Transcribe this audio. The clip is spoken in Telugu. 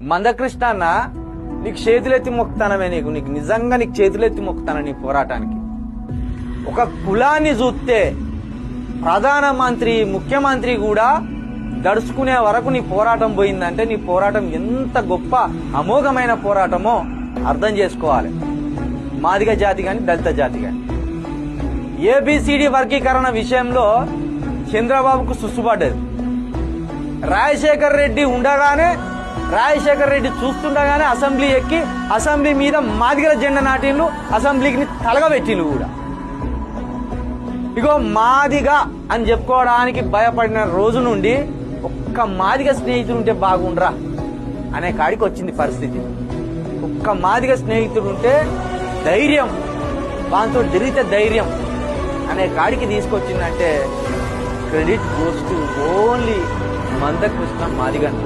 మందకృష్ణన్న నీకు చేతులెత్తి మొక్కుతానమే నీకు. నీకు నిజంగా నీకు చేతులెత్తి మొక్కుతాను నీ పోరాటానికి. ఒక కులాన్ని చూస్తే ప్రధానమంత్రి ముఖ్యమంత్రి కూడా గడుచుకునే వరకు నీ పోరాటం పోయిందంటే నీ పోరాటం ఎంత గొప్ప అమోఘమైన పోరాటమో అర్థం చేసుకోవాలి. మాదిగ జాతి కానీ దళిత జాతి కానీ ఏబిసిడి వర్గీకరణ విషయంలో చంద్రబాబుకు సుస్సుపడ్డది రాజశేఖర్ రెడ్డి ఉండగానే రాజశేఖర్ రెడ్డి చూస్తుండగానే అసెంబ్లీ ఎక్కి అసెంబ్లీ మీద మాదిగల జెండా నాటిండ్లు అసెంబ్లీకి తలగబెట్టిండు కూడా. ఇగో మాదిగా అని చెప్పుకోవడానికి భయపడిన రోజు నుండి ఒక్క మాదిగ స్నేహితుడు ఉంటే బాగుండ్రా అనే కాడికి వచ్చింది పరిస్థితి. ఒక్క మాదిగ స్నేహితుడు ఉంటే ధైర్యం దాంతో జరిగితే ధైర్యం అనే కాడికి తీసుకొచ్చిందంటే credit goes to only Mandakrishna మాదిగన్